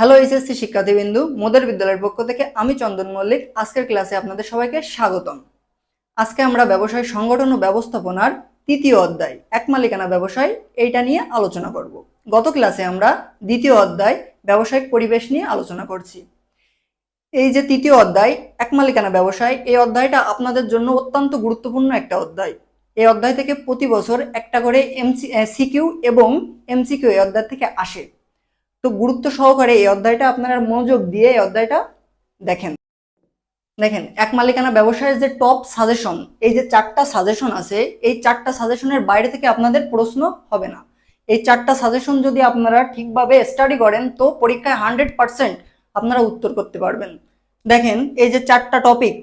Hello HSC শিক্ষার্থীবৃন্দু, মোদের বিদ্যালয়ের পক্ষ থেকে আমি চন্দন মল্লিক। আজকের ক্লাসে আপনাদের সবাইকে স্বাগতম। আজকে আমরা ব্যবসায় সংগঠন ও ব্যবস্থাপনার তৃতীয় অধ্যায়, এক মালিকানা ব্যবসায়, এইটা নিয়ে আলোচনা করব। গত ক্লাসে আমরা দ্বিতীয় অধ্যায়, ব্যবসায়িক পরিবেশ নিয়ে আলোচনা করছি। এই যে তৃতীয় অধ্যায়, এক মালিকানা ব্যবসায়, এই অধ্যায়টা আপনাদের জন্য অত্যন্ত গুরুত্বপূর্ণ একটা অধ্যায়। এই অধ্যায় থেকে প্রতি বছর একটা করে এমসি সিকিউ এবং এমসিকিউ এই অধ্যায় থেকে আসে। তো গুরুত্ব সহকারে এই অধ্যায়টা আপনারা মনোযোগ দিয়ে এই অধ্যায়টা দেখেন। দেখেন, এক মালিকানা ব্যবসায়ের যে টপ সাজেশন এই যে চারটা সাজেশন আছে, এই চারটা সাজেশনের বাইরে থেকে আপনাদের প্রশ্ন হবে না। এই চারটা সাজেশন যদি আপনারা ঠিকভাবে স্টাডি করেন, তো পরীক্ষায় হান্ড্রেড পার্সেন্ট আপনারা উত্তর করতে পারবেন। দেখেন, এই যে চারটা টপিক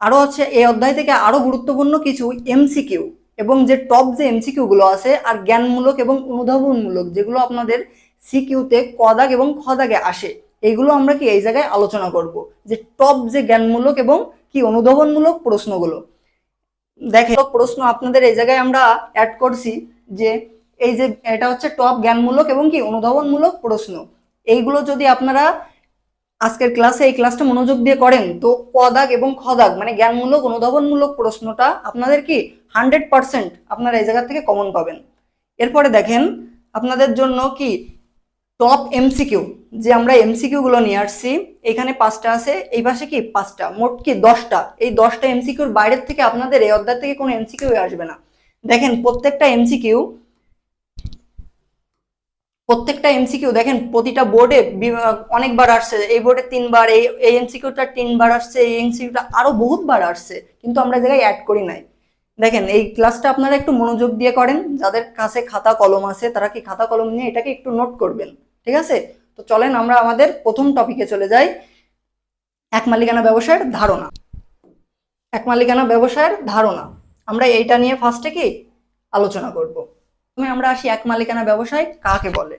আরও আছে, এই অধ্যায় থেকে আরও গুরুত্বপূর্ণ কিছু এমসিকিউ এবং যে টপ যে এমসিকিউ গুলো আছে, আর জ্ঞানমূলক এবং অনুধাবনমূলক, যেগুলো আপনাদের সিকিউতে কদাগ এবং খদাগে আসে। এইগুলো আমরা কি এই জায়গায় আলোচনা করব যে টপ যে জ্ঞানমূলক এবং কি অনুধাবনমূলক প্রশ্নগুলো। দেখেন প্রশ্ন আপনাদের এই জায়গায় আমরা অ্যাড করছি যে এই যে এটা হচ্ছে টপ জ্ঞানমূলক এবং কি অনুধাবনমূলক প্রশ্ন। এইগুলো যদি আপনারা আজকের ক্লাসে এই ক্লাসটা মনোযোগ দিয়ে করেন, তো কদাগ এবং খদাগ মানে জ্ঞানমূলক অনুধাবনমূলক প্রশ্নটা আপনাদের কি হান্ড্রেড পার্সেন্ট আপনারা এই জায়গা থেকে কমন পাবেন। এরপরে দেখেন, আপনাদের জন্য কি টপ এমসিকিউ যে আমরা এমসিকিউ গুলো নিয়ে আসছি, এখানে পাঁচটা আছে, এই পাশে কি? পাঁচটা, মোট কি? দশটা। এই দশটা এমসিকিউর বাইরের থেকে আপনাদের এই অধ্যায় থেকে কোনো এমসিকিউ আসবে না। দেখেন, প্রত্যেকটা এমসিকিউ প্রত্যেকটা এমসিকিউ দেখেন, প্রতিটা বোর্ডে অনেকবার আসছে। এই বোর্ডে তিনবার, এই এমসিকিউটা তিনবার আসছে, এই এমসিকিউটা আরও বহুতবার আসছে। কিন্তু আমরা জায়গায় অ্যাড করি নাই। দেখেন, এই ক্লাসটা আপনারা একটু মনোযোগ দিয়ে করেন। যাদের কাছে খাতা কলম আছে, তারা কি খাতা কলম নিয়ে এটাকে একটু নোট করবেন? ঠিক আছে? তো চলেন আমরা আমাদের প্রথম টপিকে চলে যাই। এক মালিকানা ব্যবসায়ের ধারণা। এক মালিকানা ব্যবসায়ের ধারণা। আমরা এইটা নিয়ে ফার্স্টে কি? আলোচনা করব। প্রথমে আমরা আসি এক মালিকানা ব্যবসায় কাকে বলে?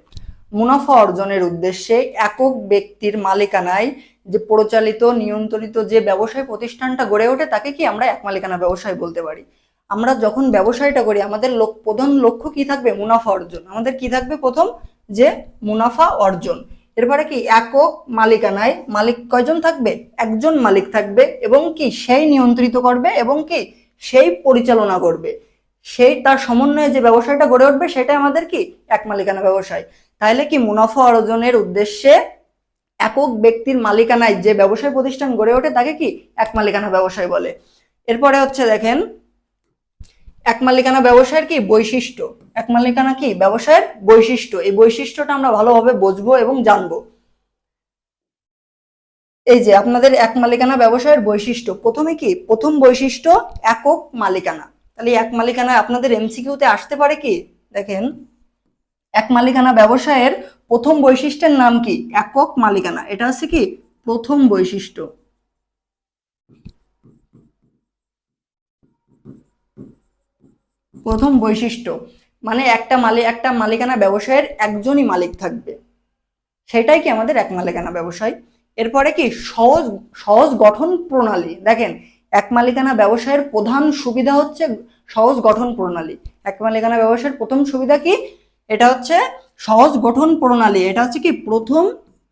মুনাফা অর্জনের উদ্দেশ্যে একক ব্যক্তির মালিকানায় যে পরিচালিত, নিয়ন্ত্রিত যে ব্যবসায় প্রতিষ্ঠানটা গড়ে ওঠে, তাকে কি আমরা এক মালিকানা ব্যবসায় বলতে পারি? আমরা যখন ব্যবসায়টা করি, আমাদের প্রধান লক্ষ্য কি থাকবে? মুনাফা অর্জন। আমাদের কি থাকবে প্রথম? যে মুনাফা অর্জন। এরপরে কি? একক মালিকানায় মালিক কয়জন থাকবে? একজন মালিক থাকবে এবং কি? সেই নিয়ন্ত্রিত করবে এবং কি? সেই পরিচালনা করবে। সেই, তার সমন্বয়ে যে ব্যবসায়টা গড়ে উঠবে, সেটাই আমাদের কি? এক মালিকানা ব্যবসায়। তাহলে কি মুনাফা অর্জনের উদ্দেশ্যে একক ব্যক্তির মালিকানায় যে ব্যবসায় প্রতিষ্ঠান গড়ে ওঠে, তাকে কি? এক মালিকানা ব্যবসায় বলে। এরপরে হচ্ছে দেখেন এক মালিকানা ব্যবসায়ের কি বৈশিষ্ট্য? এক মালিকানা কি ব্যবসায়ের বৈশিষ্ট্য? এই বৈশিষ্ট্যটা আমরা ভালোভাবে বুঝব এবং জানব। এই যে আপনাদের এক মালিকানা ব্যবসায়ের বৈশিষ্ট্য। প্রথমে কি? প্রথম বৈশিষ্ট্য, একক মালিকানা। তাহলে এক মালিকানা আপনাদের এমসিকিউতে আসতে পারে কি? দেখেন, এক মালিকানা ব্যবসায়ের প্রথম বৈশিষ্ট্যের নাম কি? একক মালিকানা। এটা হচ্ছে কি? প্রথম বৈশিষ্ট্য। প্রথম বৈশিষ্ট্য মানে একটা মালিক একটা মালিকানা ব্যবসায়ের একজনই মালিক থাকবে। সেটাই কি আমাদের এক মালিকানা ব্যবসায়? এরপরে কি সহজ সহজ গঠন প্রণালী। দেখেন, এক মালিকানা ব্যবসায়ের প্রধান সুবিধা হচ্ছে সহজ গঠন প্রণালী। এক মালিকানা ব্যবসায়ের প্রথম সুবিধা কি? এটা হচ্ছে সহজ গঠন প্রণালী। এটা হচ্ছে কি? প্রথম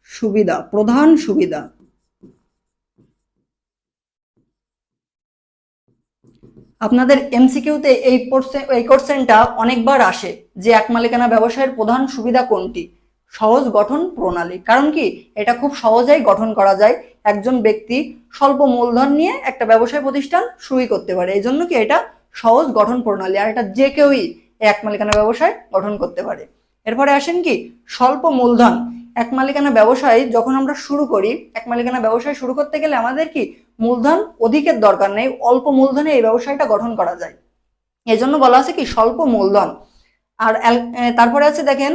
সুবিধা, প্রধান সুবিধা। আপনাদের এমসিকিউতে এই এই কোশ্চেনটা অনেকবার আসে যে এক মালিকানা ব্যবসায়ের প্রধান সুবিধা কোনটি? সহজ গঠন প্রণালী। কারণ কি? এটা খুব সহজেই গঠন করা যায়। একজন ব্যক্তি স্বল্প মূলধন নিয়ে একটা ব্যবসায় প্রতিষ্ঠান শুরুই করতে পারে। এই জন্য কি এটা সহজ গঠন প্রণালী আর এটা যে কেউই এক মালিকানা ব্যবসায় গঠন করতে পারে। এরপরে আসেন কি? স্বল্প মূলধন। এক মালিকানা ব্যবসায় যখন আমরা শুরু করি, এক মালিকানা ব্যবসায় শুরু করতে গেলে আমাদের কি মূলধন অধিকের দরকার নেই, অল্প মূলধনে এই ব্যবসায়টা গঠন করা যায়। এই জন্য বলা আছে কি, স্বল্প মূলধন। আর তারপরে আছে দেখেন,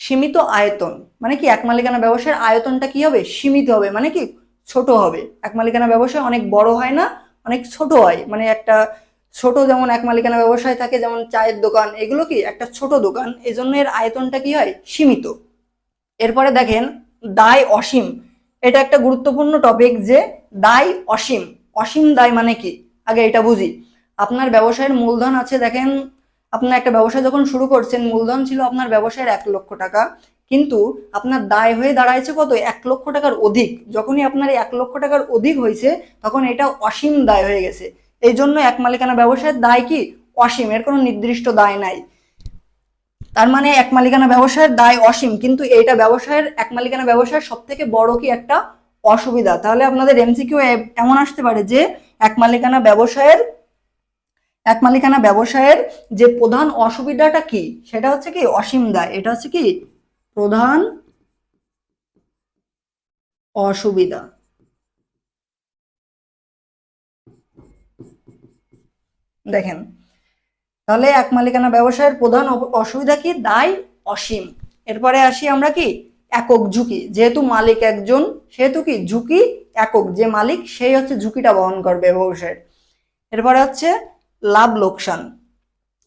সীমিত আয়তন। মানে কি, এক মালিকানা ব্যবসায়ের আয়তনটা কি হবে? সীমিত হবে। মানে কি, ছোট হবে। এক মালিকানা ব্যবসায় অনেক বড় হয় না, অনেক ছোট হয়। মানে একটা ছোট যেমন এক মালিকানা ব্যবসায় থাকে, যেমন চায়ের দোকান, এগুলো কি, একটা ছোট দোকান। এই জন্য এর আয়তনটা কি হয়? সীমিত। এরপরে দেখেন, দায় অসীম। এটা একটা গুরুত্বপূর্ণ টপিক যে দায় অসীম। অসীম দায় মানে কি? আগে এটা বুঝি। আপনার ব্যবসায়ের মূলধন আছে, দেখেন, আপনার একটা ব্যবসা যখন শুরু করছেন, মূলধন ছিল আপনার ব্যবসায়ের এক লক্ষ টাকা। কিন্তু আপনার দায় হয়ে দাঁড়াইছে কত? এক লক্ষ টাকার অধিক। যখনই আপনার এক লক্ষ টাকার অধিক হয়েছে তখন এটা অসীম দায় হয়ে গেছে। এই জন্য এক মালিকানা ব্যবসায়ের দায় কি? অসীম। এর কোনো নির্দিষ্ট দায় নাই। তার মানে এক মালিকানা ব্যবসায়ের দায় অসীম, কিন্তু এইটা ব্যবসায়ের, এক মালিকানা ব্যবসায়ের সব থেকে বড় কি একটা অসুবিধা? তাহলে আপনাদের এমসিকিউ এমন আসতে পারে যে এক মালিকানা ব্যবসায়ের, এক মালিকানা ব্যবসায়ের যে প্রধান অসুবিধাটা কি, সেটা হচ্ছে কি অসীম দায়, এটা হচ্ছে কি প্রধান অসুবিধা। দেখেন তাহলে এক মালিকানা ব্যবসায়ের প্রধান অসুবিধা কি? দায় অসীম। এরপরে আসি আমরা কি? একক ঝুঁকি। যেহেতু মালিক একজন, সেহেতু কি? ঝুঁকি একক। যে মালিক, সেই হচ্ছে ঝুঁকিটা বহন করবে ব্যবসায়ের। এরপরে হচ্ছে লাভ লোকসান।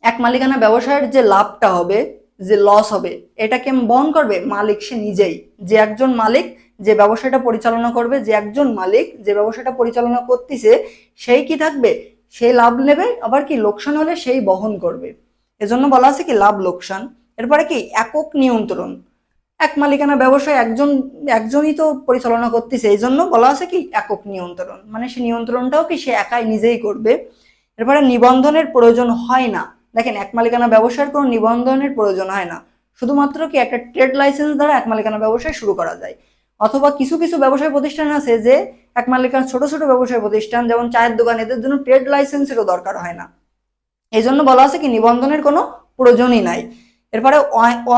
এক মালিকানা ব্যবসায়ের যে লাভটা হবে, যে লস হবে এটা কে বহন করবে মালিক সে নিজেই। যে একজন মালিক যে ব্যবসাটা পরিচালনা করবে, যে একজন মালিক যে ব্যবসাটা পরিচালনা করতেছে, সেই কি থাকবে? সে লাভ নেবে, আবার কি লোকসান হলে সেই বহন করবে। এজন্য বলা আছে কি, লাভ লোকসান। এরপরে কি, একক নিয়ন্ত্রণ। এক মালিকানা ব্যবসায় একজন, একজনই তো পরিচালনা করতেছে এই জন্য বলা আছে কি, একক নিয়ন্ত্রণ। মানে সে নিয়ন্ত্রণটাও কি সে একাই নিজেই করবে। এরপরে নিবন্ধনের প্রয়োজন হয় না। দেখেন, এক মালিকানা ব্যবসার কোনো নিবন্ধনের প্রয়োজন হয় না। শুধুমাত্র কি একটা ট্রেড লাইসেন্স দ্বারা এক মালিকানা ব্যবসায় শুরু করা যায়। অথবা কিছু কিছু ব্যবসায় প্রতিষ্ঠান আছে যে এক মালিকান ছোট ছোট ব্যবসায় প্রতিষ্ঠান, যেমন চায়ের দোকান, এদের জন্য ট্রেড লাইসেন্সেরও দরকার হয় না। এই জন্য বলা আছে কি, নিবন্ধনের কোনো প্রয়োজনই নাই। এরপরে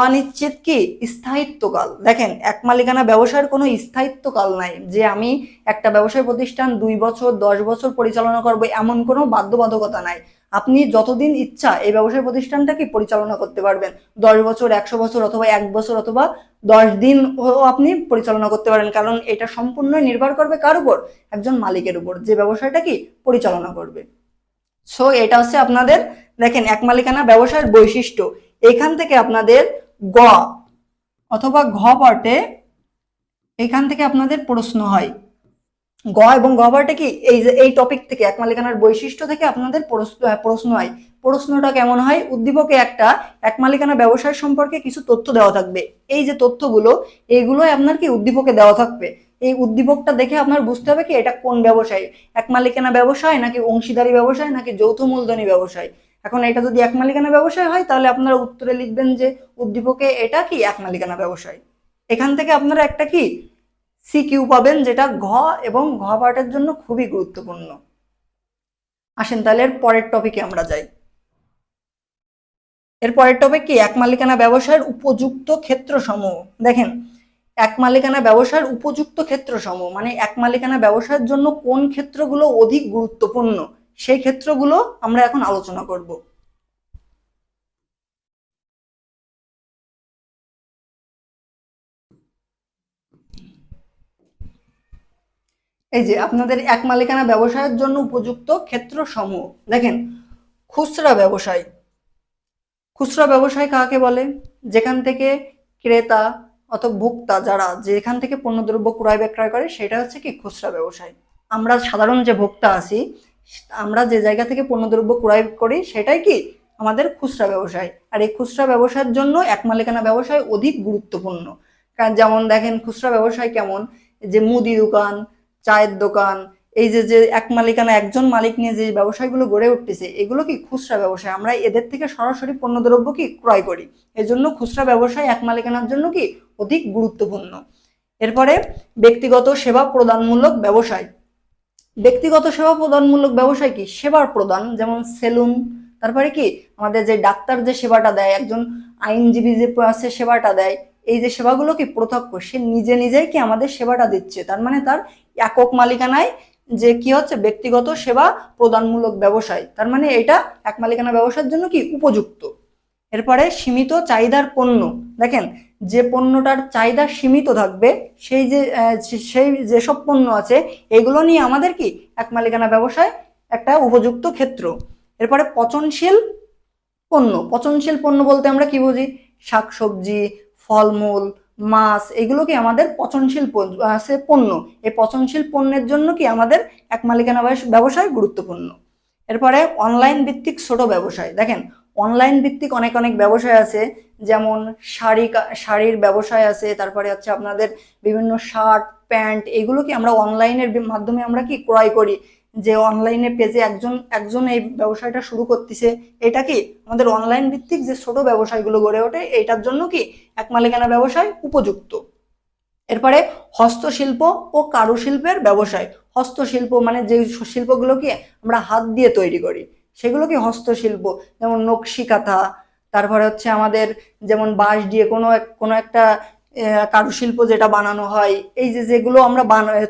অনিশ্চিত কি স্থায়িত্বকাল। দেখেন, এক মালিকানা ব্যবসার কোনো স্থায়িত্বকাল নাই যে আমি একটা ব্যবসায় প্রতিষ্ঠান দুই বছর, দশ বছর পরিচালনা করব এমন কোনো বাধ্যবাধকতা নাই। আপনি যতদিন ইচ্ছা এই ব্যবসায় প্রতিষ্ঠানটাকে পরিচালনা করতে পারবেন। দশ বছর, একশো বছর অথবা এক বছর অথবা দশ দিন আপনি পরিচালনা করতে পারেন কারণ এটা সম্পূর্ণই নির্ভর করবে কার উপর? একজন মালিকের উপর যে ব্যবসায়টা কি পরিচালনা করবে। সো এটা হচ্ছে আপনাদের, দেখেন, এক মালিকানা ব্যবসায়ের বৈশিষ্ট্য। এখান থেকে আপনাদের গ অথবা ঘ পার্টে এখান থেকে আপনাদের প্রশ্ন হয়। গ এবং গ পার্টে কি? এই যে, এই টপিক থেকে, এক মালিকানার বৈশিষ্ট্য থেকে আপনাদের প্রশ্ন প্রশ্ন হয়। প্রশ্নটা কেমন হয়? উদ্দীপকে একটা, এক মালিকানা ব্যবসায় সম্পর্কে কিছু তথ্য দেওয়া থাকবে। এই যে তথ্যগুলো এইগুলোই আপনার কি উদ্দীপকে দেওয়া থাকবে? এই উদ্দীপকটা দেখে আপনার বুঝতে হবে কি, এটা কোন ব্যবসায়? এক মালিকানা ব্যবসায় নাকি অংশীদারি ব্যবসায় নাকি যৌথ মূলধনী ব্যবসায়? এখন এটা যদি এক মালিকানা ব্যবসায় হয়, তাহলে আপনারা উত্তরে লিখবেন যে উদ্দীপকে এটা কি এক মালিকানা ব্যবসায়? এখান থেকে আপনারা একটা কি? সি কিউ পাবেন যেটা ঘ এবং ঘ পার্টের জন্য খুবই গুরুত্বপূর্ণ। আসেন তাহলে এর পরের টপিকে আমরা যাই। এর পরের টপিক কি? এক মালিকানা ব্যবসায়ের উপযুক্ত ক্ষেত্র সমূহ দেখেন, এক মালিকানা ব্যবসার উপযুক্ত ক্ষেত্র সমূহ মানে এক মালিকানা ব্যবসার জন্য কোন ক্ষেত্রগুলো অধিক গুরুত্বপূর্ণ? সেই ক্ষেত্রগুলো আমরা এখন আলোচনা করব। এই যে আপনাদের এক মালিকানা ব্যবসায়ের জন্য উপযুক্ত ক্ষেত্র সমূহ দেখেন, খুচরা ব্যবসায়। খুচরা ব্যবসায় কাকে বলে? যেখান থেকে ক্রেতা অথবা ভোক্তা যারা, যেখান থেকে পণ্যদ্রব্য ক্রয় বিক্রয় করে, সেটা হচ্ছে কি খুচরা ব্যবসায়। আমরা সাধারণ যে ভোক্তা আছি আমরা যে জায়গা থেকে পণ্যদ্রব্য ক্রয় করি, সেটাই কি? আমাদের খুচরা ব্যবসায়। আর এই খুচরা ব্যবসার জন্য এক মালিকানা ব্যবসায় অধিক গুরুত্বপূর্ণ। কারণ যেমন দেখেন, খুচরা ব্যবসায় কেমন? যে মুদি দোকান, চায়ের দোকান, এই যে যে এক মালিকানা একজন মালিক নিয়ে যে ব্যবসায়গুলো গড়ে উঠতেছে, এগুলো কি খুচরা ব্যবসায়? আমরা এদের থেকে সরাসরি পণ্যদ্রব্য কি ক্রয় করি? এজন্য খুচরা ব্যবসায় এক মালিকানার জন্য কি অধিক গুরুত্বপূর্ণ। এরপরে ব্যক্তিগত সেবা প্রদানমূলক ব্যবসায়। ব্যক্তিগত সেবা প্রদানমূলক ব্যবসায় কি সেবার প্রদান? যেমন সেলুন, তারপরে কি আমাদের যে ডাক্তার যে সেবাটা দেয়, একজন আইনজীবী যে আছে সেবাটা দেয়, এই যে সেবাগুলো কি প্রত্যক্ষ সে নিজে নিজেই কি আমাদের সেবাটা দিচ্ছে। তার মানে তার একক মালিকানায় যে কি হচ্ছে? ব্যক্তিগত সেবা প্রদানমূলক ব্যবসায়। তার মানে এটা এক মালিকানা ব্যবসার জন্য কি উপযুক্ত? এরপরে সীমিত চাহিদার পণ্য। দেখেন, যে পণ্যটার চাহিদা সীমিত থাকবে, সেই যে সেই যেসব পণ্য আছে, এগুলো নিয়ে আমাদের কি? এক মালিকানা ব্যবসায় একটা উপযুক্ত ক্ষেত্র। এরপরে পচনশীল পণ্য। পচনশীল পণ্য বলতে আমরা কি বুঝি? শাকসবজি, ফলমূল, মাছ, এগুলো কি আমাদের পচনশীল পণ্য- এই পচনশীল পণ্যের জন্য কি আমাদের এক মালিকানা ব্যবসায় গুরুত্বপূর্ণ। এরপরে অনলাইন ভিত্তিক ছোট ব্যবসায়। দেখেন অনলাইন ভিত্তিক অনেক অনেক ব্যবসায় আছে, যেমন শাড়ি শাড়ির ব্যবসায় আছে, তারপরে হচ্ছে আপনাদের বিভিন্ন শার্ট, প্যান্ট, এগুলো কি আমরা অনলাইনের মাধ্যমে আমরা কি ক্রয় করি? যে অনলাইনে পেজে একজন একজন এই ব্যবসায়টা শুরু করতেছে, এটা কি আমাদের অনলাইন ভিত্তিক যে ছোট ব্যবসায়গুলো গড়ে ওঠে, এটার জন্য কি এক মালিকানা ব্যবসায় উপযুক্ত? এরপরে হস্তশিল্প ও কারুশিল্পের ব্যবসায়, হস্তশিল্প মানে যে শিল্পগুলো কি আমরা হাত দিয়ে তৈরি করি সেগুলো কি হস্তশিল্প, যেমন নকশি কাঁথা, তারপরে হচ্ছে আমাদের যেমন বাঁশ দিয়ে কোনো এক, কোনো একটা কারুশিল্প যেটা বানানো হয়, এই যে যেগুলো আমরা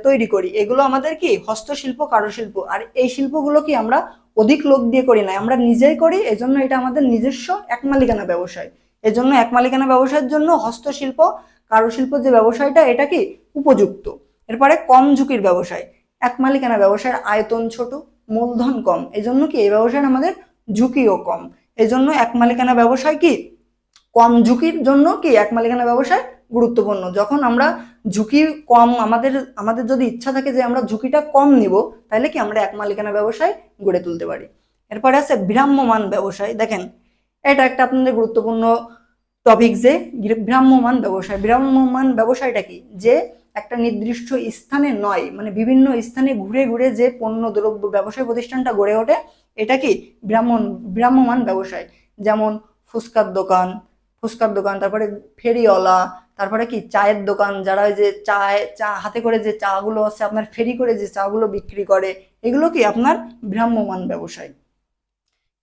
তৈরি করি, এগুলো আমাদের কি হস্তশিল্প, কারুশিল্প, আর এই শিল্পগুলো কি আমরা অধিক লোক দিয়ে করি না, আমরা নিজেই করি, এজন্য এটা আমাদের নিজস্ব এক মালিকানা ব্যবসায়। এজন্য এক মালিকানা ব্যবসায়ের জন্য হস্তশিল্প, কারুশিল্প যে ব্যবসায়টা, এটা কি উপযুক্ত। এরপরে কম ঝুঁকির ব্যবসায়, এক মালিকানা ব্যবসায়ের আয়তন ছোট মূলধন কম। এজন্য কি এই ব্যবসায় আমাদের ঝুঁকিও কম। এজন্য এক মালিকানা ব্যবসায় কি কম ঝুঁকির জন্য কি এক মালিকানা ব্যবসায় গুরুত্বপূর্ণ। যখন আমরা ঝুঁকি কম আমাদের আমাদের যদি ইচ্ছা থাকে যে আমরা ঝুঁকিটা কম নিব, তাহলে কি আমরা এক মালিকানা ব্যবসায় গড়ে তুলতে পারি। এরপরে আছে ভ্রাম্যমান ব্যবসায়। দেখেন, এটা একটা আপনাদের গুরুত্বপূর্ণ টপিক যে ভ্রাম্যমান ব্যবসায়। ভ্রাম্যমান ব্যবসায়টা কি? যে একটা নির্দিষ্ট স্থানে নয় মানে বিভিন্ন স্থানে ঘুরে ঘুরে যে পণ্য দ্রব্য ব্যবসায় প্রতিষ্ঠানটা গড়ে ওঠে, এটা কি ব্রাহ্মণ ভ্রাম্যমান ব্যবসায়? যেমন ফুচকার দোকান ফুচকার দোকান, তারপরে ফেরিওয়ালা, তারপরে কি চায়ের দোকান, যারা ওই যে চায়, চা, হাতে করে যে চাগুলো আছে, আপনার ফেরি করে যে চাগুলো বিক্রি করে, এগুলো কি আপনার ভ্রাম্যমান ব্যবসায়?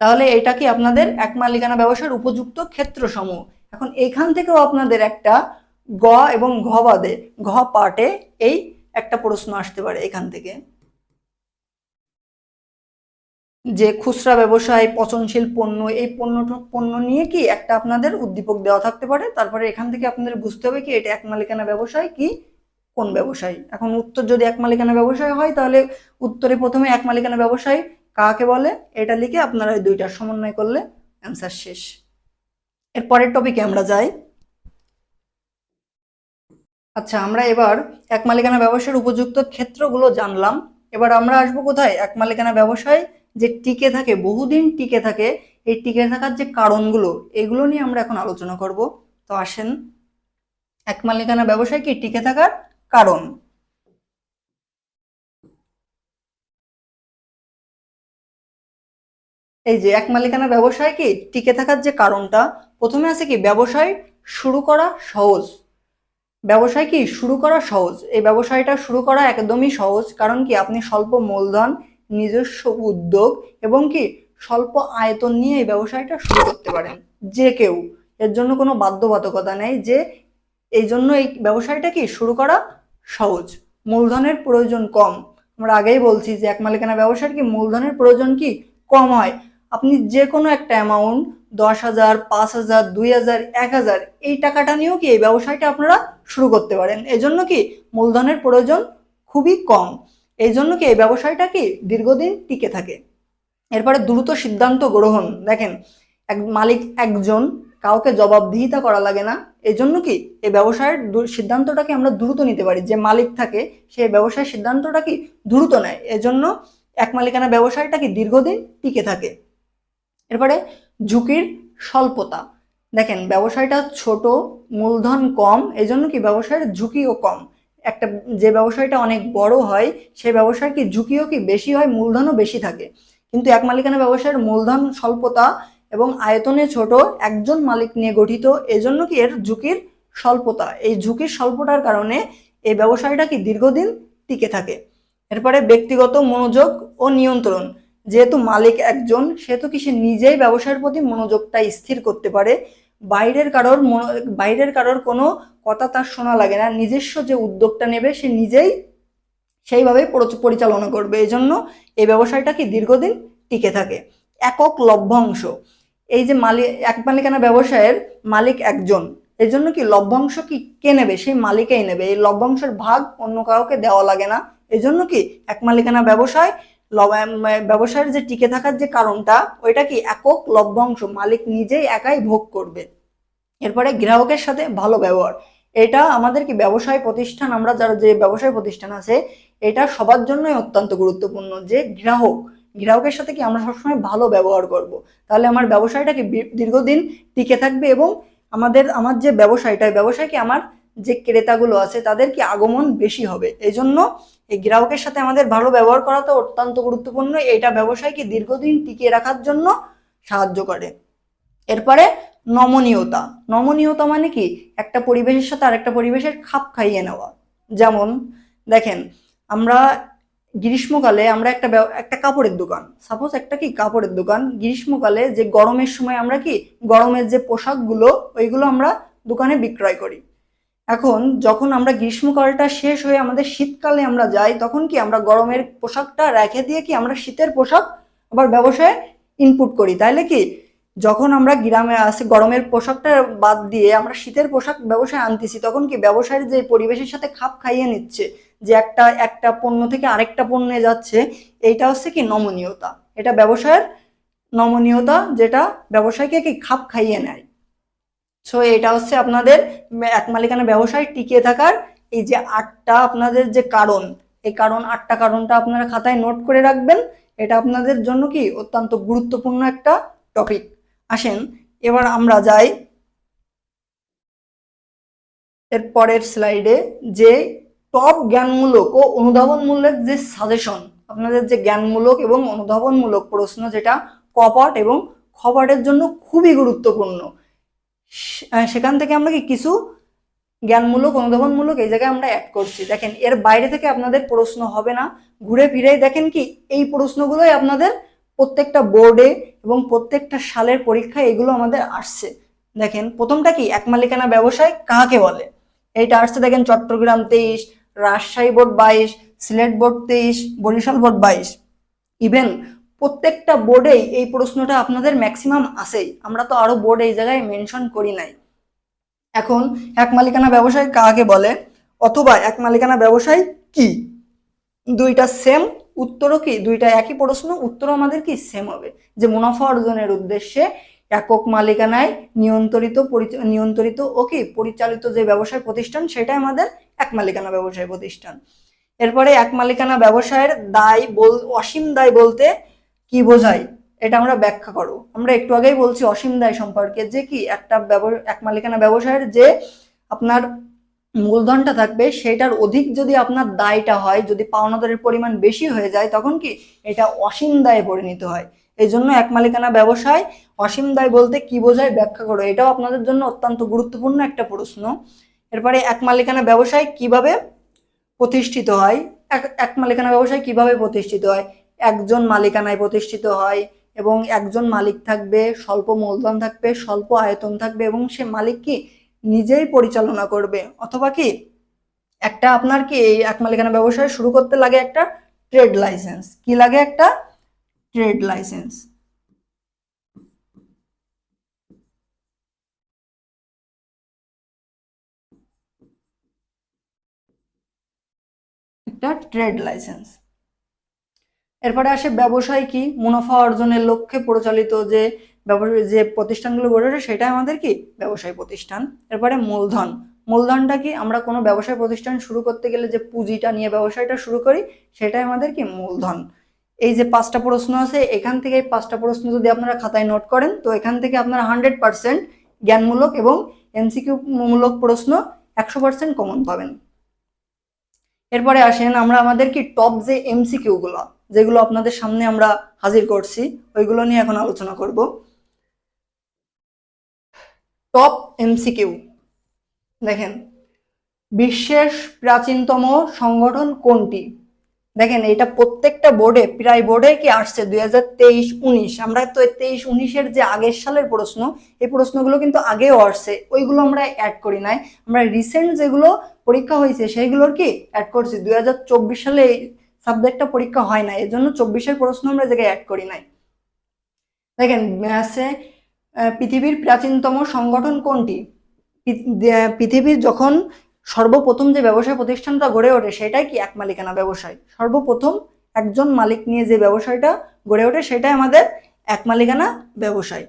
তাহলে এটা কি আপনাদের এক মালিকানা ব্যবসার উপযুক্ত ক্ষেত্রসমূহ? এখন এখান থেকেও আপনাদের একটা গ এবং ঘ বাদে, ঘ পার্টে এই একটা প্রশ্ন আসতে পারে এখান থেকে। যে খুচরা ব্যবসায় পচনশীল পণ্য, এই পণ্য পণ্য নিয়ে কি একটা আপনাদের উদ্দীপক দেওয়া থাকতে পারে? তারপরে এখান থেকে আপনাদের বুঝতে হবে কি এটা এক মালিকানা ব্যবসায় কি কোন ব্যবসায়? এখন উত্তর যদি এক মালিকানা ব্যবসায় হয়, তাহলে উত্তরে প্রথমে এক মালিকানা ব্যবসায় কাকে বলে? এটা লিখে আপনারা দুইটার সমন্বয় করলে অ্যান্সার শেষ। এর পরের টপিকে আমরা যাই। আচ্ছা আমরা এবার এক মালিকানা ব্যবসার উপযুক্ত ক্ষেত্রগুলো জানলাম। এবার আমরা আসব কোথায়? এক মালিকানা ব্যবসায় যে টিকে থাকে, বহুদিন টিকে থাকে, এই টিকে থাকার যে কারণগুলো, এগুলো নিয়ে আমরা এখন আলোচনা করব। তো আসেন, এক মালিকানা ব্যবসায় কি টিকে থাকার কারণ? এই যে, এক মালিকানা ব্যবসায় কি টিকে থাকার যে কারণটা, প্রথমে আছে কি, ব্যবসায় শুরু করা সহজ। ব্যবসায় কি শুরু করা সহজ? এই ব্যবসায়টা শুরু করা একদমই সহজ, কারণ কি আপনি স্বল্প মূলধন, নিজস্ব উদ্যোগ এবং কি স্বল্প আয়তন নিয়ে এই ব্যবসায়টা শুরু করতে পারেন। যে কেউ, এর জন্য কোনো বাধ্যবাধকতা নেই যে এই জন্য এই ব্যবসায়টা কি শুরু করা সহজ। মূলধনের প্রয়োজন কম। আমরা আগেই বলছি যে এক মালিকানা ব্যবসার কি মূলধনের প্রয়োজন কি কম হয়। আপনি যে কোনো একটা অ্যামাউন্ট দশ হাজার, পাঁচ হাজার, দুই হাজার, এক হাজার, এই টাকাটা নিয়েও কি এই ব্যবসায়টা আপনারা শুরু করতে পারেন। এজন্য কি মূলধনের প্রয়োজন খুবই কম। এই জন্য কি এই ব্যবসায়টা কি দীর্ঘদিন টিকে থাকে। এরপরে দ্রুত সিদ্ধান্ত গ্রহণ। দেখেন, এক মালিক একজন, কাউকে জবাবদিহিতা করা লাগে না। এই জন্য কি এই ব্যবসায়ের সিদ্ধান্তটাকে আমরা দ্রুত নিতে পারি। যে মালিক থাকে সেই ব্যবসায়ের সিদ্ধান্তটা কি দ্রুত নেয়। এজন্য এক মালিকানা ব্যবসায়টা কি দীর্ঘদিন টিকে থাকে। এরপরে ঝুঁকির স্বল্পতা। দেখেন, ব্যবসায়টা ছোট, মূলধন কম এই জন্য কি ব্যবসায়ের ঝুঁকিও কম। একটা, যে ব্যবসায়টা অনেক বড় হয় সেই ব্যবসায় কি ঝুঁকিও কি বেশি হয়, মূলধনও বেশি থাকে। কিন্তু এক মালিকানা ব্যবসায়ের মূলধন স্বল্পতা এবং আয়তনে ছোট, একজন মালিক নিয়ে গঠিত, এজন্য কি এর ঝুঁকির স্বল্পতা। এই ঝুঁকির স্বল্পতার কারণে এই ব্যবসায়টা কি দীর্ঘদিন টিকে থাকে। এরপরে ব্যক্তিগত মনোযোগ ও নিয়ন্ত্রণ। যেহেতু মালিক একজন, সেহেতু কি সে নিজেই ব্যবসায়ের প্রতি মনোযোগটা স্থির করতে পারে বাইরের কারোর বাইরের কারোর কোনো কথা তার শোনা লাগে না। নিজস্ব যে উদ্যোগটা নেবে, সে নিজেই সেইভাবে পরিচ- পরিচালনা করবে। এই জন্য এই ব্যবসায়টা কি দীর্ঘদিন টিকে থাকে। একক লভ্যাংশ। এই যে মালিক এক মালিকানা ব্যবসায়ের মালিক একজন এই জন্য কি লভ্যাংশ কি কে নেবে? সেই মালিকেই নেবে। এই লভ্যাংশের ভাগ অন্য কাউকে দেওয়া লাগে না। এই জন্য কি এক মালিকানা ব্যবসায় ব্যবসায়ের যে টিকে থাকার যে কারণটা, ওইটা কি একক লভ্যাংশ? মালিক নিজেই একাই ভোগ করবে। এরপরে গ্রাহকের সাথে ভালো ব্যবহার। এটা আমাদের কি ব্যবসায় প্রতিষ্ঠান? আমরা যারা যে ব্যবসায় প্রতিষ্ঠান আছে, এটা সবার জন্যই অত্যন্ত গুরুত্বপূর্ণ যে গ্রাহক, গ্রাহকের সাথে কি আমরা সবসময় ভালো ব্যবহার করব। তাহলে আমার ব্যবসায়টা কি দীর্ঘদিন টিকে থাকবে এবং আমাদের, আমার যে ব্যবসায়টা ব্যবসায় কি আমার যে ক্রেতাগুলো আছে, তাদের কি আগমন বেশি হবে? এই জন্য এই গ্রাহকের সাথে আমাদের ভালো ব্যবহার করা তো অত্যন্ত গুরুত্বপূর্ণ। এটা ব্যবসায়কে দীর্ঘদিন টিকিয়ে রাখার জন্য সাহায্য করে। এরপরে নমনীয়তা। নমনীয়তা মানে কি? একটা পরিবেশের সাথে আরেকটা পরিবেশের খাপ খাইয়ে নেওয়া। যেমন, দেখেন, আমরা গ্রীষ্মকালে আমরা একটা একটা কাপড়ের দোকান। সাপোজ একটা কি? কাপড়ের দোকান। গ্রীষ্মকালে যে গরমের সময় আমরা কি? গরমের যে পোশাকগুলো, ওইগুলো আমরা দোকানে বিক্রয় করি। এখন যখন আমরা গ্রীষ্মকালটা শেষ হয়ে আমাদের শীতকালে আমরা যাই, তখন কি আমরা গরমের পোশাকটা রেখে দিয়ে কি আমরা শীতের পোশাক আবার ব্যবসায় ইনপুট করি? তাইলে কি যখন আমরা গ্রামে আসি, গরমের পোশাকটা বাদ দিয়ে আমরা শীতের পোশাক ব্যবসায় আনতেছি, তখন কি ব্যবসায়ের যে পরিবেশের সাথে খাপ খাইয়ে নিচ্ছে, যে একটা একটা পণ্য থেকে আরেকটা পণ্যে যাচ্ছে, এইটা হচ্ছে কি নমনীয়তা। এটা ব্যবসায়ের নমনীয়তা, যেটা ব্যবসায়কে কি খাপ খাইয়ে নেয়। সো এটা হচ্ছে আপনাদের এক মালিকানা ব্যবসায় টিকে থাকার এই যে আটটা আপনাদের যে কারণ, এই কারণ, আটটা কারণটা আপনারা খাতায় নোট করে রাখবেন। এটা আপনাদের জন্য কি অত্যন্ত গুরুত্বপূর্ণ একটা টপিক আসেন, এবার আমরা যাই এর পরের স্লাইডে যে টপ জ্ঞানমূলক ও অনুধাবনমূলক যে সাজেশন আপনাদের যে জ্ঞানমূলক এবং অনুধাবনমূলক প্রশ্ন যেটা কপাট এবং খপাটের জন্য খুবই গুরুত্বপূর্ণ। সেখান থেকে আমরা কি কিছু জ্ঞানমূলক, অনুধাবনমূলক এই জায়গায় আমরা অ্যাড করছি। দেখেন, এর বাইরে থেকে আপনাদের প্রশ্ন হবে না। ঘুরে ফিরেই দেখেন কি, এই প্রশ্নগুলোই আপনাদের প্রত্যেকটা বোর্ডে এবং প্রত্যেকটা সালের পরীক্ষায় এগুলো আমাদের আসছে। দেখেন, প্রথমটা কি, এক মালিকানা ব্যবসায় কাকে বলে? এইটা আসছে দেখেন চট্টগ্রাম তেইশ, রাজশাহী বোর্ড বাইশ, সিলেট বোর্ড তেইশ, বরিশাল বোর্ড বাইশ। ইভেন প্রত্যেকটা বোর্ডেই এই প্রশ্নটা আপনাদের ম্যাক্সিমাম আসেই। আমরা তো আরও বোর্ড এই জায়গায় মেনশন করি নাই। এখন এক মালিকানা ব্যবসায় কাকে বলে? অথবা এক মালিকানা ব্যবসায় কি? দুইটা সেম উত্তরও কি? দুইটা একই প্রশ্ন, উত্তরও আমাদের কি? সেম হবে। যে মুনাফা অর্জনের উদ্দেশ্যে একক মালিকানায় নিয়ন্ত্রিত নিয়ন্ত্রিত ও কি? পরিচালিত যে ব্যবসায় প্রতিষ্ঠান, সেটাই আমাদের এক মালিকানা ব্যবসায় প্রতিষ্ঠান। এরপরে এক মালিকানা ব্যবসায়ের দায় বল অসীম দায় বলতে কি বোঝায়, এটা আমরা ব্যাখ্যা করো। আমরা একটু আগেই বলছি অসীম দায় সম্পর্কে যে কি, একটা এক মালিকানা ব্যবসায়ের যে আপনার মূলধনটা থাকবে, সেটার অধিক যদি আপনার দায়টা হয়, যদি পাওনাদারের পরিমাণ বেশি হয়ে যায়, তখন কি এটা অসীম দায়ে পরিণত হয়। এই জন্য এক মালিকানা ব্যবসায় অসীম দায় বলতে কি বোঝায় ব্যাখ্যা করো। এটাও আপনাদের জন্য অত্যন্ত গুরুত্বপূর্ণ একটা প্রশ্ন। এরপরে এক মালিকানা ব্যবসায় কীভাবে প্রতিষ্ঠিত হয়? এক এক মালিকানা ব্যবসায় কীভাবে প্রতিষ্ঠিত হয়? একজন মালিকানায় প্রতিষ্ঠিত হয় এবং একজন মালিক থাকবে, স্বল্প মূলধন থাকবে, স্বল্প আয়তন থাকবে এবং সে মালিক কি নিজেই পরিচালনা করবে? অথবা কি একটা আপনার কি এই এক মালিকানা ব্যবসায় শুরু করতে লাগে একটা ট্রেড লাইসেন্স? কি লাগে একটা ট্রেড লাইসেন্স? একটা ট্রেড লাইসেন্স। এরপরে আসে ব্যবসায় কি? মুনাফা অর্জনের লক্ষ্যে পরিচালিত যে যে প্রতিষ্ঠানগুলো গড়ে ওঠে, সেটাই আমাদের কি? ব্যবসায় প্রতিষ্ঠান। এরপরে মূলধন। মূলধনটা কি? আমরা কোনো ব্যবসায় প্রতিষ্ঠান শুরু করতে গেলে যে পুঁজিটা নিয়ে ব্যবসায়টা শুরু করি, সেটাই আমাদের কি? মূলধন। এই যে পাঁচটা প্রশ্ন আছে, এখান থেকে এই পাঁচটা প্রশ্ন যদি আপনারা খাতায় নোট করেন, তো এখান থেকে আপনারা হান্ড্রেড পার্সেন্ট জ্ঞানমূলক এবং এমসিকিউ মূলক প্রশ্ন একশো পার্সেন্ট কমন পাবেন। এরপরে আসেন আমরা আমাদের কি? টপ যে এমসিকিউ গুলো যেগুলো আপনাদের সামনে আমরা হাজির করছি, ওইগুলো নিয়ে এখন আলোচনা করব। Top MCQ. দেখেন, বিশ্বের প্রাচীনতম সংগঠন কোনটি? দেখেন, এটা প্রত্যেকটা বোর্ডে, প্রায় বোর্ডে কি আসছে? দুই হাজার তেইশ, উনিশ। আমরা তো তেইশ, উনিশের যে আগের সালের প্রশ্ন, এই প্রশ্নগুলো কিন্তু আগেও আসছে। ওইগুলো আমরা অ্যাড করি নাই। আমরা রিসেন্ট যেগুলো পরীক্ষা হয়েছে, সেইগুলোর কি অ্যাড করছি? দুই হাজার চব্বিশ সালে সাবজেক্টটা পরীক্ষা হয় না এর জন্য চব্বিশের প্রশ্ন আমরা জায়গায় অ্যাড করি নাই। দেখেন, আছে পৃথিবীর প্রাচীনতম সংগঠন কোনটি? পৃথিবীর যখন সর্বপ্রথম যে ব্যবসায় প্রতিষ্ঠানটা গড়ে ওঠে, সেটাই কি এক মালিকানা ব্যবসায়? সর্বপ্রথম একজন মালিক নিয়ে যে ব্যবসায়টা গড়ে ওঠে, সেটাই আমাদের এক মালিকানা ব্যবসায়।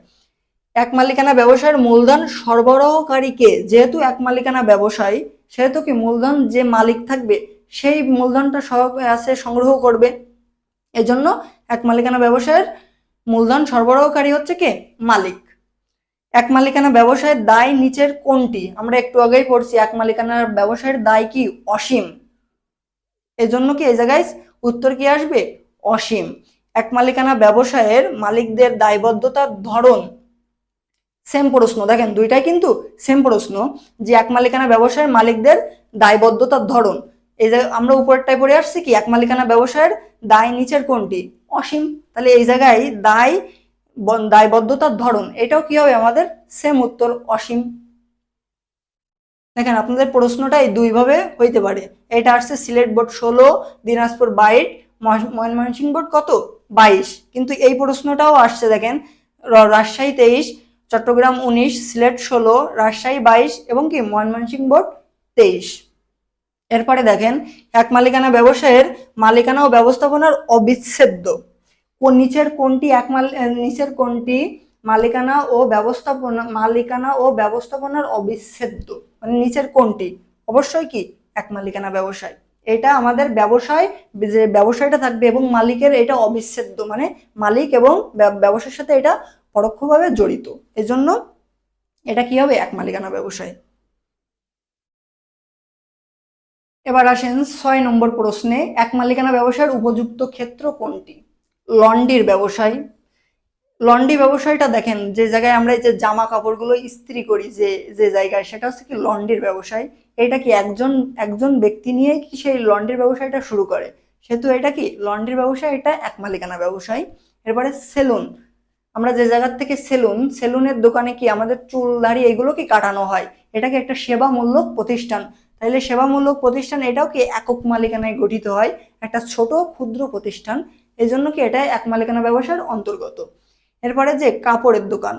এক মালিকানা ব্যবসায়ের মূলধন সরবরাহকারীকে, যেহেতু এক মালিকানা ব্যবসায়, সেহেতু কি মূলধন যে মালিক থাকবে সেই মূলধনটা সব আছে, সংগ্রহ করবে। এজন্য এক মালিকানা ব্যবসায়ের মূলধন সরবরাহকারী হচ্ছে কে? মালিক। এক মালিকানা ব্যবসায়ের দায় নিচের কোনটি? আমরা একটু আগেই পড়ছি, এক মালিকানার ব্যবসায়ের দায় কি? অসীম। এজন্য কি এই জায়গায় উত্তর কি আসবে? অসীম। এক মালিকানা ব্যবসায়ের মালিকদের দায়বদ্ধতার ধরন। সেম প্রশ্ন, দেখেন দুইটাই কিন্তু সেম প্রশ্ন, যে এক মালিকানা ব্যবসায়ের মালিকদের দায়বদ্ধতার ধরন। এই যে আমরা উপরটায় পড়ে আসছি কি? এক মালিকানা ব্যবসায়ের দায় নিচের কোনটি? অসীম। তাহলে এই জায়গায় দায় দায়বদ্ধতার ধরন, এটাও কি হবে আমাদের? সেম উত্তর, অসীম। দেখেন, আপনাদের প্রশ্নটা প্রশ্নটাই দুইভাবে হইতে পারে। এটা আসছে সিলেট বোর্ড ষোলো, দিনাজপুর বাইট ময়মনসিংহ বোর্ড কত? বাইশ। কিন্তু এই প্রশ্নটাও আসছে, দেখেন রাজশাহী তেইশ, চট্টগ্রাম উনিশ, সিলেট ষোলো, রাজশাহী বাইশ এবং কি? ময়মনসিংহ বোর্ড তেইশ। এরপরে দেখেন, এক মালিকানা ব্যবসায়ের মালিকানা ও ব্যবস্থাপনার অবিচ্ছেদ্য। কোন নিচের কোনটি এক মাল নিচের কোনটি মালিকানা ও ব্যবস্থাপনা মালিকানা ও ব্যবস্থাপনার অবিচ্ছেদ্য? মানে নিচের কোনটি? অবশ্যই কি? এক মালিকানা ব্যবসায়। এটা আমাদের ব্যবসায়, যে ব্যবসায়টা থাকবে এবং মালিকের এটা অবিচ্ছেদ্য। মানে মালিক এবং ব্য- ব্যবসার সাথে এটা পরোক্ষভাবে জড়িত। এজন্য এটা কি হবে? এক মালিকানা ব্যবসায়। এবার আসেন ছয় নম্বর প্রশ্নে, এক মালিকানা ব্যবসায়ের উপযুক্ত ক্ষেত্র কোনটি? লন্ডির ব্যবসায়। লন্ডি ব্যবসায়টা দেখেন, যে জায়গায় আমরা যে জামা কাপড়গুলো ইস্ত্রি করি, যে যে জায়গায়, সেটা হচ্ছে কি লন্ডির ব্যবসায়। এটা কি একজন একজন ব্যক্তি নিয়ে কি সেই লন্ডির ব্যবসায়টা শুরু করে? সেহেতু এটা কি লন্ড্রির ব্যবসায়, এটা এক মালিকানা ব্যবসায়। এরপরে সেলুন। আমরা যে জায়গার থেকে সেলুন, সেলুনের দোকানে কি আমাদের চুল, দাড়ি, এগুলো কি কাটানো হয়? এটা কি একটা সেবামূলক প্রতিষ্ঠান? তাইলে সেবামূলক প্রতিষ্ঠান এটাও কি একক মালিকানায় গঠিত হয়? একটা ছোট ক্ষুদ্র প্রতিষ্ঠান। এই জন্য কি এটা এক মালিকানা ব্যবসার অন্তর্গত। এরপরে যে কাপড়ের দোকান।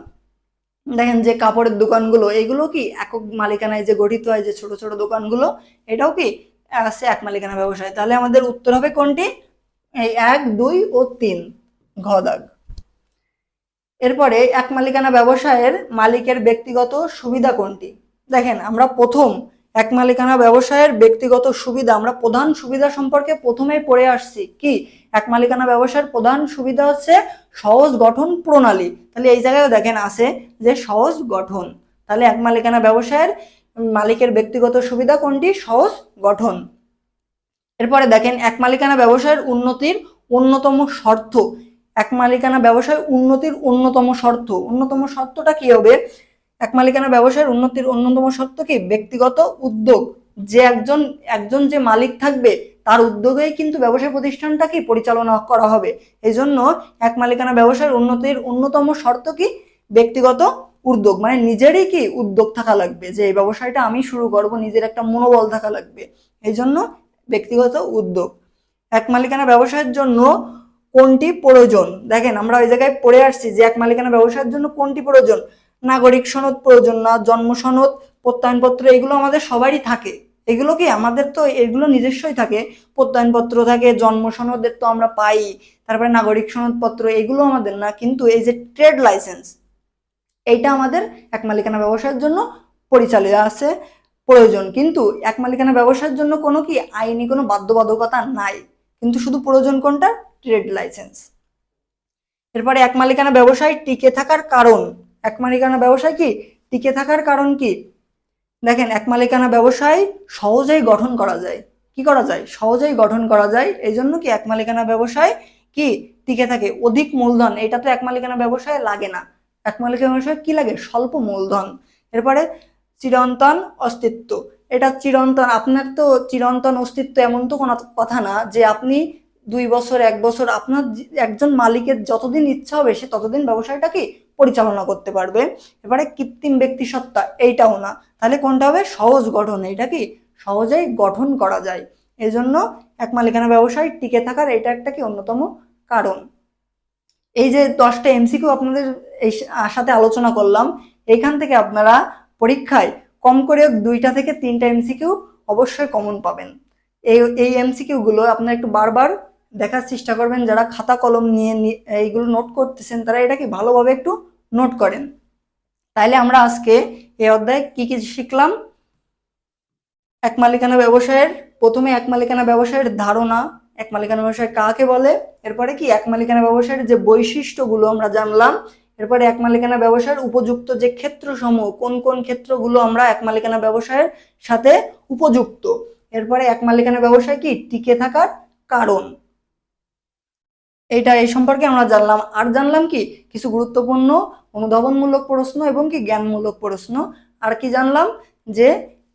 দেখেন যে কাপড়ের দোকানগুলো, এগুলো কি একক মালিকানায় যে গঠিত হয়, যে ছোট ছোট দোকানগুলো, এটাও কি আছে এক মালিকানা ব্যবসায়? তাহলে আমাদের উত্তর হবে কোনটি? এই এক, দুই ও তিন। ঘদাগ এরপরে এক মালিকানা ব্যবসায়ের মালিকের ব্যক্তিগত সুবিধা কোনটি? দেখেন আমরা প্রথম এক মালিকানা ব্যবসায়ের ব্যক্তিগত সুবিধা। আমরা প্রধান সুবিধা সম্পর্কে প্রথমেই পড়ে আসছি। কি? এক মালিকানা ব্যবসায়ের প্রধান সুবিধা হচ্ছে সহজ গঠন প্রণালী। তাহলে এই জায়গায় দেখেন আছে যে সহজ গঠন। তাহলে এক মালিকানা ব্যবসায়ের মালিকের ব্যক্তিগত সুবিধা কোনটি? সহজ গঠন। এরপরে দেখেন, এক মালিকানা ব্যবসায়ের উন্নতির অন্যতম শর্ত। এক মালিকানা ব্যবসায় উন্নতির অন্যতম শর্ত। অন্যতম শর্তটা কি হবে? এক মালিকানা ব্যবসায়ের উন্নতির অন্যতম শর্ত কি? ব্যক্তিগত উদ্যোগ। যে একজন একজন যে মালিক থাকবে, তার উদ্যোগেই কিন্তু ব্যবসায় প্রতিষ্ঠানটা কি পরিচালনা করা হবে। এই জন্য এক মালিকানা ব্যবসায়ের উন্নতির অন্যতম শর্ত কি? ব্যক্তিগত উদ্যোগ। মানে নিজেরই কি উদ্যোগ থাকা লাগবে? যে এই ব্যবসায়টা আমি শুরু করব, নিজের একটা মনোবল থাকা লাগবে। এই জন্য ব্যক্তিগত উদ্যোগ। এক মালিকানা ব্যবসায়ের জন্য কোনটি প্রয়োজন? দেখেন, আমরা ওই জায়গায় পড়ে আসছি যে এক মালিকানা ব্যবসায়ের জন্য কোনটি প্রয়োজন? নাগরিক সনদ, প্রয়োজন না, জন্ম সনদ, প্রত্যয়নপত্র, এগুলো আমাদের সবারই থাকে। এগুলো কি আমাদের তো, এগুলো নিজস্বই থাকে। প্রত্যয়নপত্র থাকে, জন্ম সনদের তো আমরা পাই, তারপরে নাগরিক সনদপত্র, এগুলো আমাদের না, কিন্তু এই যে ট্রেড লাইসেন্স, এইটা আমাদের এক মালিকানা ব্যবসায়ের জন্য পরিচালিত আছে, প্রয়োজন। কিন্তু এক মালিকানা ব্যবসার জন্য কোনো কি আইনি কোনো বাধ্যবাধকতা নাই, কিন্তু শুধু প্রয়োজন কোনটা? Trade license. এরপরে এক মালিকানা ব্যবসায় টিকে থাকার কারণ এক মালিকানা ব্যবসায় কি টিকে থাকার কারণ কি? দেখেন, এক মালিকানা ব্যবসায় সহজেই গঠন করা যায়। কি করা যায়? সহজেই গঠন করা যায়। এই জন্য কি এক মালিকানা ব্যবসায় কি টিকে থাকে? অধিক মূলধন। এটা তো এক মালিকানা ব্যবসায় লাগে না। এক মালিকানা ব্যবসায় কি লাগে? স্বল্প মূলধন। এরপরে চিরন্তন অস্তিত্ব। এটা চিরন্তন, আপনার তো চিরন্তন অস্তিত্ব এমন তো কোনো কথা না যে আপনি দুই বছর, এক বছর আপনার একজন মালিকের যতদিন ইচ্ছা হবে সে ততদিন ব্যবসায়টা কি পরিচালনা করতে পারবে। এবারে কৃত্রিম ব্যক্তি সত্তা এইটাও না। তাহলে কোনটা হবে? সহজ গঠন। এটা কি? সহজেই গঠন করা যায়। এই জন্য এক মালিকানা ব্যবসায় টিকে থাকার এটা একটা কি অন্যতম কারণ। এই যে দশটা এমসিকিউ আপনাদের এই সাথে আলোচনা করলাম এখান থেকে আপনারা পরীক্ষায় কম করে দুইটা থেকে তিনটা এমসিকিউ অবশ্যই কমন পাবেন। এই এই এমসিকিউ গুলো আপনারা একটু বারবার দেখার চেষ্টা করবেন, যারা খাতা কলম নিয়ে এইগুলো নোট করতেছেন, তারা এটাকে ভালোভাবে একটু নোট করেন। তাইলে আমরা আজকে এই অধ্যায়ে কি কি শিখলাম? এক মালিকানা ব্যবসায়ের, প্রথমে এক মালিকানা ব্যবসায়ের ধারণা, এক মালিকানা ব্যবসায় কাকে বলে, এরপরে কি এক মালিকানা ব্যবসায়ের যে বৈশিষ্ট্যগুলো আমরা জানলাম, এরপরে এক মালিকানা ব্যবসার উপযুক্ত যে ক্ষেত্রসমূহ, কোন কোন ক্ষেত্রগুলো আমরা এক মালিকানা ব্যবসায়ের সাথে উপযুক্ত। এরপরে এক মালিকানা ব্যবসায় কি? টিকে থাকার কারণ। এইটা এই সম্পর্কে আমরা জানলাম। আর জানলাম কি? কিছু গুরুত্বপূর্ণ, অনুধাবনমূলক প্রশ্ন এবং কি জ্ঞানমূলক প্রশ্ন। আর কি জানলাম? যে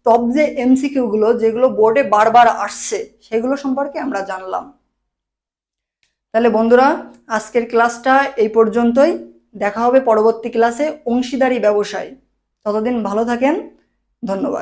টপ যে এমসিকিউ গুলো, যেগুলো বোর্ডে বারবার আসছে, সেগুলো সম্পর্কে আমরা জানলাম। তাহলে বন্ধুরা, আজকের ক্লাসটা এই পর্যন্তই। দেখা হবে পরবর্তী ক্লাসে অংশীদারি ব্যবসায়। ততদিন ভালো থাকেন। ধন্যবাদ।